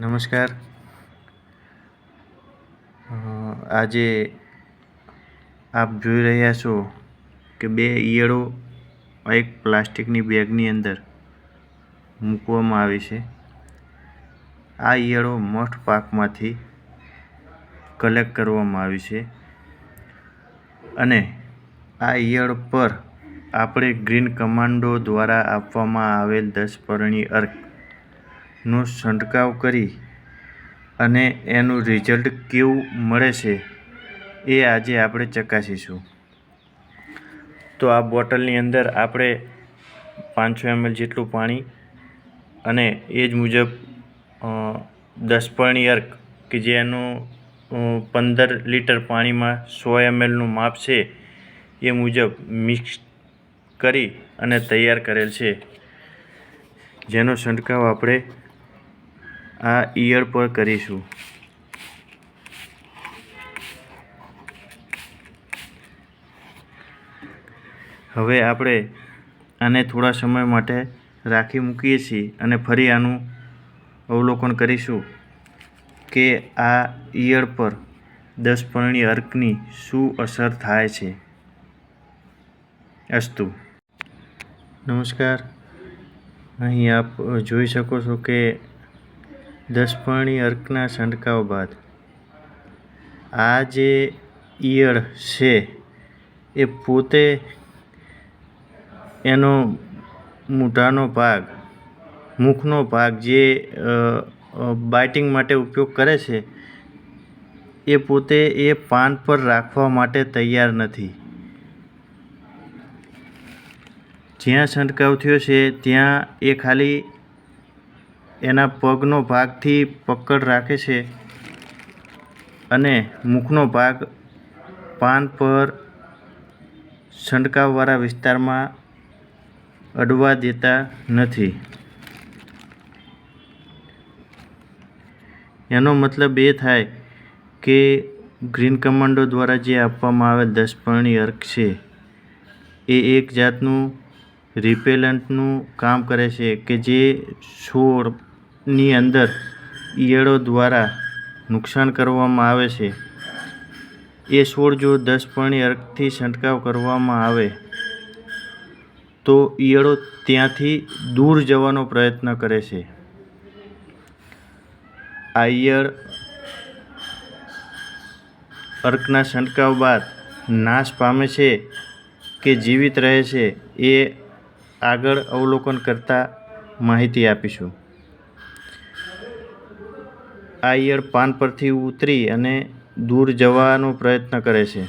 નમસ્કાર. આજે આપ જોઈ રહ્યા છો કે બે ઈયળો એક પ્લાસ્ટિકની બેગની અંદર મૂકવામાં આવી છે. આ ઈયળો મઠ પાકમાંથી કલેક્ટ કરવામાં આવી છે અને આ ઈયળ પર આપણે ગ્રીન કમાન્ડો દ્વારા આપવામાં આવેલ દસ પરણી અર્કનો છંટકાવ કરી અને એનું રિઝલ્ટ કેવું મળે છે એ આજે આપણે ચકાસીશું. તો આ બોટલની અંદર આપણે પાંચસો એમએલ જેટલું પાણી અને એ જ મુજબ અ, દસ પરણી અર્ક કે જે એનું પંદર લીટર પાણીમાં સો એમએલનું માપ છે એ મુજબ મિક્સ કરી અને તૈયાર કરેલ છે. જેનો છંટકાવ આપણે આ ઈયળ પર કરીશું. હવે આપણે આને થોડા સમય માટે રાખી મૂકીએ છીએ અને ફરી આનું અવલોકન કરીશું કે આ ઈયળ પર દસ પરણી અર્કની શું અસર થાય છે. અસ્તુ. નમસ્કાર. અહીં આપ જોઈ શકો છો કે દસ પરણી અર્કના છંટકાવ બાદ. આ જે ઈયળ છે, એ પોતે એનો મૂઢાનો ભાગ, મુખનો ભાગ જે બાઇટિંગ માટે ઉપયોગ કરે છે, એ પોતે એ પાન પર રાખવા માટે તૈયાર નથી. જ્યાં છંટકાવ થયો છે, ત્યાં એ ખાલી એના પગનો ભાગથી પકડ રાખે છે અને મુખનો ભાગ પાન પર છંટકાવવાળા વિસ્તારમાં અડવા દેતા નથી. એનો મતલબ એ થાય કે ગ્રીન કમાન્ડો દ્વારા જે આપવામાં આવેલ દસપર્ણી અર્ક છે, એ એક જાતનું રિપેલન્ટનું કામ કરે છે કે જે છોડની અંદર ઈયળો દ્વારા નુકસાન કરવામાં આવે છે. એ છોડ જો દસ પાણી અર્કથી છંટકાવ કરવામાં આવે, તો ઈયળો ત્યાંથી દૂર જવાનો પ્રયત્ન કરે છે. આ ઈયળ અર્કના છંટકાવ બાદ નાશ પામે છે કે જીવિત રહે છે એ આગળ અવલોકન કરતાં માહિતી આપીશું. આ ઈયળ પાન પરથી ઉતરી અને દૂર જવાનો પ્રયત્ન કરે છે.